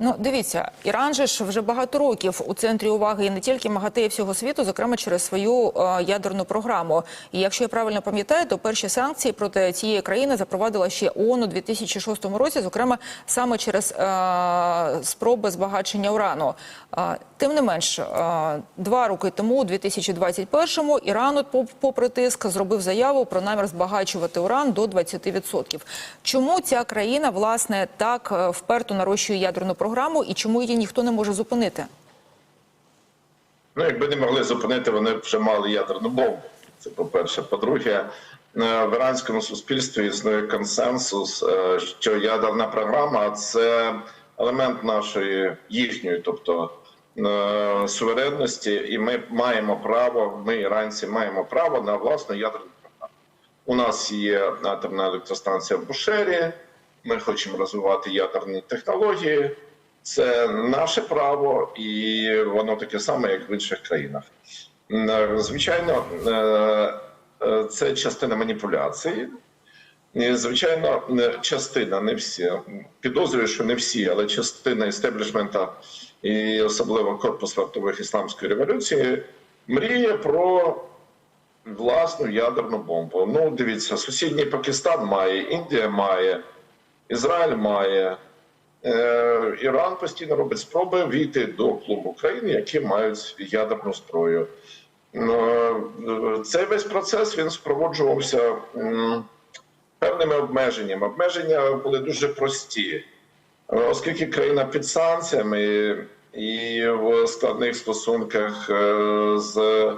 Ну, дивіться, Іран же ж вже багато років у центрі уваги і не тільки МАГАТЕ, і всього світу, зокрема через свою е, ядерну програму. І якщо я правильно пам'ятаю, то перші санкції проти цієї країни запровадила ще ООН у 2006 році, зокрема саме через е, спроби збагачення урану. Е, тим не менш, е, два роки тому, у 2021-му, Іран, попри тиск, зробив заяву про намір збагачувати уран до 20%. Чому ця країна власне так е, вперто нарощує ядерну програму і чому її ніхто не може зупинити? Ну, якби не могли зупинити, вони б вже мали ядерну бомбу. Це по-перше. По-друге, е, в іранському суспільстві існує консенсус, е, що ядерна програма це елемент нашої їхньої, тобто е, суверенності, і ми маємо право, ми іранці маємо право на власну ядерну програму. У нас є атомна електростанція в Бушері. Ми хочемо розвивати ядерні технології. Це наше право, і воно таке саме, як в інших країнах. Звичайно, е, е, це частина маніпуляції. Звичайно, частина, не всі. Підозрюю, що не всі, але частина істеблішмента і особливо корпус вартових ісламської революції мріє про власну ядерну бомбу. Ну, дивіться, сусідній Пакистан має, Індія має, Ізраїль має. Е, Іран постійно робить спроби війти до клубу країн, які мають ядерну зброю. Е, Цей весь процес він спроводжувався певними обмеженнями. Обмеження були дуже прості, оскільки країна під санкціями і в складних стосунках е, з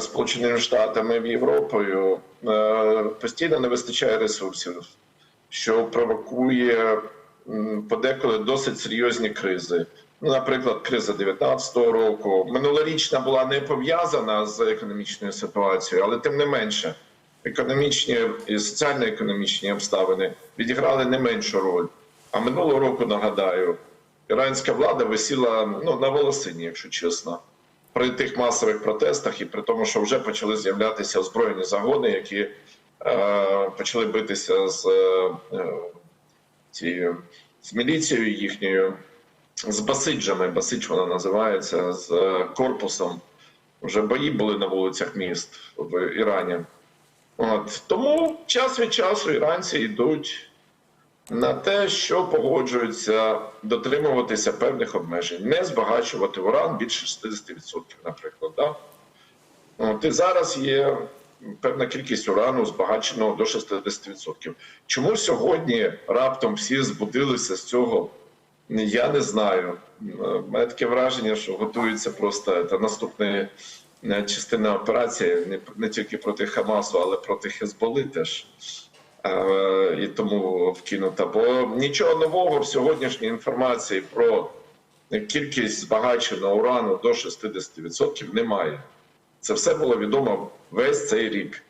Сполученими Штатами і Європою постійно не вистачає ресурсів, що провокує подеколи досить серйозні кризи. Ну, наприклад, криза 19-го року минулорічна була не пов'язана з економічною ситуацією, але тим не менше, економічні і соціально-економічні обставини відіграли не меншу роль. А минулого року нагадаю, іранська влада висіла ну на волосині, якщо чесно, при тих масових протестах і при тому, що вже почали з'являтися озброєні загони, які е, почали битися з, е, цією з міліцією їхньою, з басиджами, басидж вона називається, з е, корпусом. Вже бої були на вулицях міст в Ірані. От тому час від часу іранці йдуть на те, що погоджуються дотримуватися певних обмежень, не збагачувати уран більше 60%, наприклад. Да? От, і зараз є певна кількість урану збагаченого до 60%. Чому сьогодні раптом всі збудилися з цього? Я не знаю. У мене таке враження, що готується просто це наступна е, частина операції не, не тільки проти Хамасу, але проти Хезболи теж. Е, і тому вкинута. Бо нічого нового в сьогоднішній інформації про кількість збагаченого урану до 60% немає. Це все було відомо весь цей рік.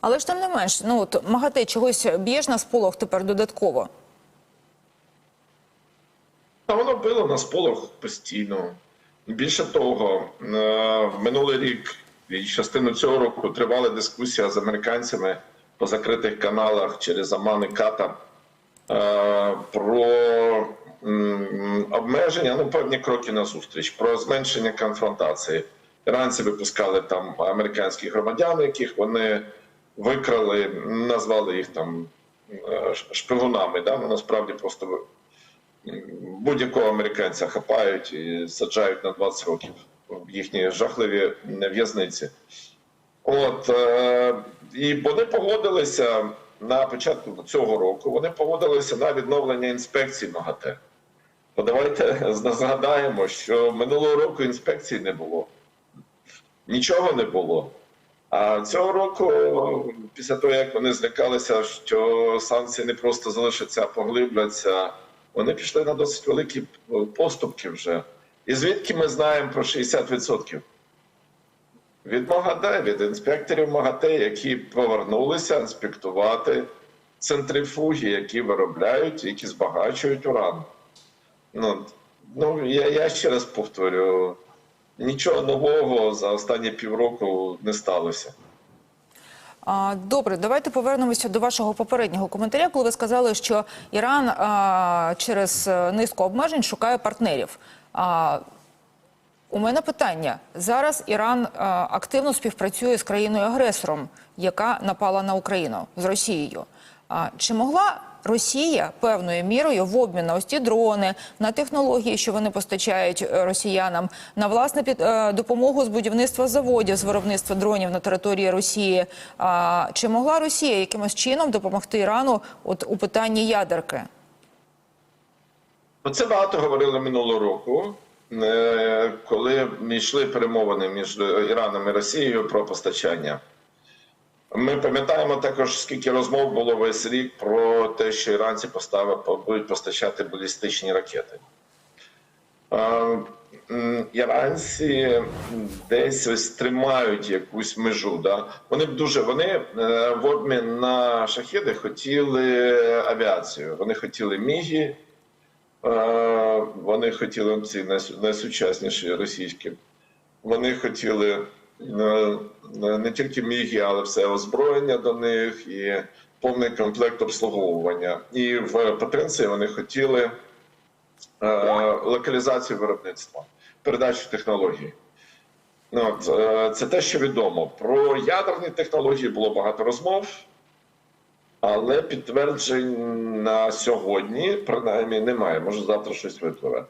Але ж тим не менш, ну от МАГАТЕ чогось б'єш на сполох тепер додатково. А воно било на сполох постійно. Більше того, е, в минулий рік і частину цього року тривала дискусія з американцями по закритих каналах через Аман і Катар е, про обмеження, ну певні кроки назустріч, про зменшення конфронтації. Іранці випускали там американських громадян, яких вони викрали, назвали їх там е, шпигунами. Да? Ну, насправді просто будь-якого американця хапають і саджають на 20 років в їхні жахливі в'язниці. От е, і вони погодилися на початку цього року. Вони погодилися на відновлення інспекцій МАГАТЕ. Давайте згадаємо, що минулого року інспекцій не було, нічого не було. А цього року, після того як вони злякалися, що санкції не просто залишаться, а поглибляться, вони пішли на досить великі поступки вже. І звідки ми знаємо про 60%? Від МАГАТЕ, від інспекторів МАГАТЕ, які повернулися інспектувати центрифуги, які виробляють, які збагачують уран. Ну, ну я, я ще раз повторю: нічого нового за останні півроку не сталося. Добре, давайте повернемося до вашого попереднього коментаря, коли ви сказали, що Іран а, через е, низку обмежень шукає партнерів. А, у мене питання. Зараз Іран а, активно співпрацює з країною-агресором, яка напала на Україну з Росією. А, чи могла Росія певною мірою в обмін на ось ті дрони, на технології, що вони постачають е, росіянам, на власне під е, допомогу з будівництва заводів з виробництва дронів на території Росії? А, чи могла Росія якимось чином допомогти Ірану от у питанні ядерки? Про це багато говорили минулого року, е, коли йшли перемовини між Іраном і Росією про постачання. Ми пам'ятаємо також, скільки розмов було весь рік про те, що іранці будуть постачати балістичні ракети. Іранці десь ось тримають якусь межу. Да? Вони б дуже вони е, в обмін на шахіди хотіли авіацію. Вони хотіли мігі, Вони хотіли ці найсучасніші російські. Вони хотіли не тільки міги, але все озброєння до них і повний комплект обслуговування. І в потенції вони хотіли е, локалізацію виробництва, передачу технологій. Ну, От, е, це те, що відомо. Про ядерні технології було багато розмов. Але підтверджень на сьогодні, принаймні, немає. Може, завтра щось випливе.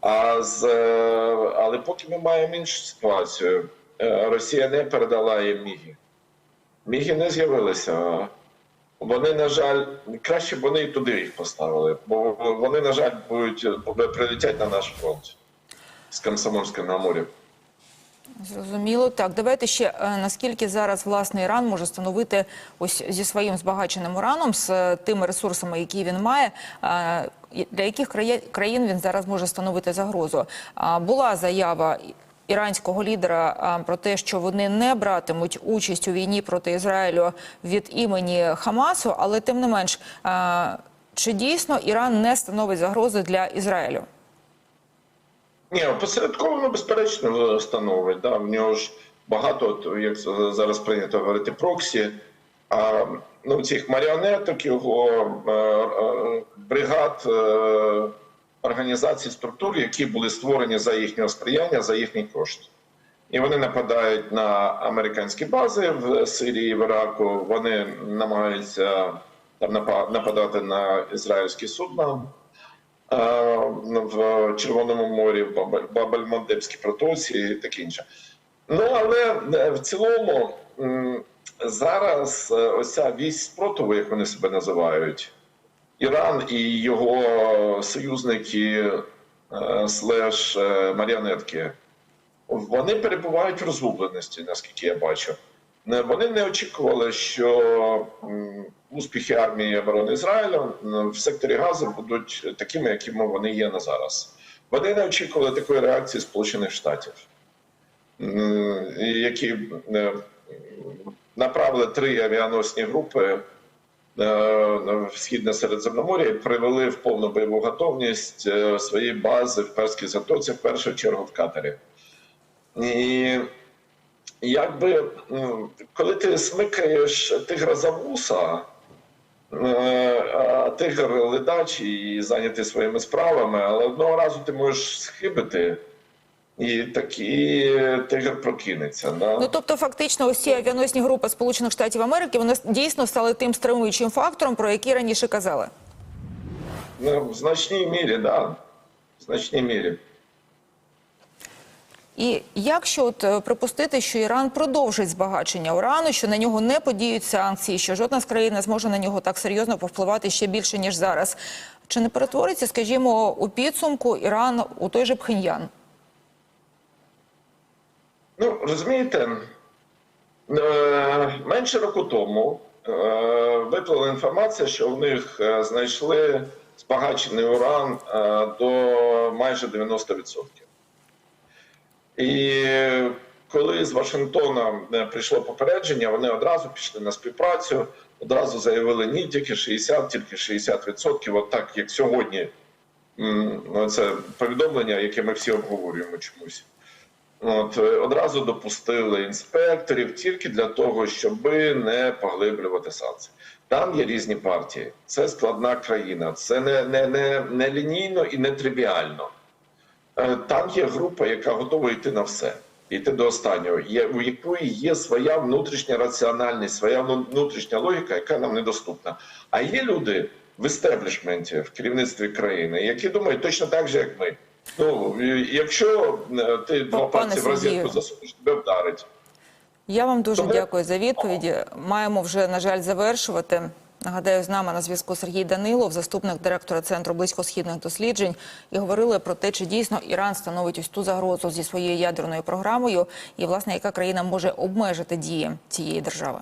А з, е, але поки ми маємо іншу ситуацію, Росія не передала їм міги. Міги не з'явилися. Вони, на жаль, краще б вони і туди їх поставили, бо вони, на жаль, будуть е, прилетять на наш фронт з Комсомольським на морі. Зрозуміло. Так, давайте ще е, наскільки зараз власне Іран може становити ось зі своїм збагаченим ураном з е, тими ресурсами, які він має. е, Для яких країн він зараз може становити загрозу? Була заява іранського лідера про те, що вони не братимуть участь у війні проти Ізраїлю від імені Хамасу, але тим не менш, чи дійсно Іран не становить загрози для Ізраїлю? Ні, посередковано, безперечно, становить. Да? В нього ж багато, як зараз прийнято говорити, проксі, а, ну, цих маріонеток, його е, е, бригад, е, організацій, структур, які були створені за їхнього сприяння, за їхній кошт. І вони нападають на американські бази в Сирії, в Іраку. Вони намагаються там нападати на ізраїльські судна е, в Червоному морі, в Бабель- Бабель-Мандебській протоці і таке інше. Ну але е, в цілому зараз е, ось ця вісь спротиву, як вони себе називають, Іран і його союзники е, слеш е, маріонетки, вони перебувають в розгубленості, наскільки я бачу. Вони не очікували, що успіхи армії оборони Ізраїлю в секторі Гази будуть такими, якими вони є на зараз. Вони не очікували такої реакції Сполучених Штатів, які е, направили три авіаносні групи східне Середземномор'я привели в повну бойову готовність е, свої бази в Перській затоці, в першу чергу в Катарі. І якби коли ти смикаєш тигра за вуса, е, тигр ледачий і зайнятий своїми справами, але одного разу ти можеш схибити, і такий тигр прокинеться. Да? Ну тобто, фактично, ці авіаносні групи Сполучених Штатів Америки вони дійсно стали тим стримуючим фактором, про який раніше казали. Ну, в значній мірі, да. В значній мірі. І якщо от е, припустити, що Іран продовжить збагачення урану, що на нього не подіють санкції, що жодна з країн не зможе на нього так серйозно повпливати ще більше ніж зараз, чи не перетвориться, скажімо, у підсумку Іран у той же Пхеньян? Ну, розумієте, е, менше року тому е, виплила інформація, що в них е, знайшли збагачений уран до майже 90%. І коли з Вашингтона прийшло попередження, вони одразу пішли на співпрацю, одразу заявили ні, тільки 60, тільки 60%, от так як сьогодні. Ну, Це повідомлення, яке ми всі обговорюємо чомусь. От, е, одразу допустили інспекторів тільки для того, щоб не поглиблювати санкції. Там є різні партії. Це складна країна, це не, не, не, не лінійно і не тривіально. Е, Там є група, яка готова йти на все, йти до останнього, є, у якої є своя внутрішня раціональність, своя внутрішня логіка, яка нам недоступна. А є люди в істеблішменті, в керівництві країни, які думають точно так же, як ми. Ну, якщо е, ти два Пане пальці в розетку засунеш, тебе вдарить. Я вам дуже Тому- дякую за відповіді. Маємо вже, на жаль, завершувати. Нагадаю, з нами на зв'язку Сергій Данилов, заступник директора Центру близькосхідних досліджень, і говорили про те, чи дійсно Іран становить ось ту загрозу зі своєю ядерною програмою, і власне яка країна може обмежити дії цієї держави.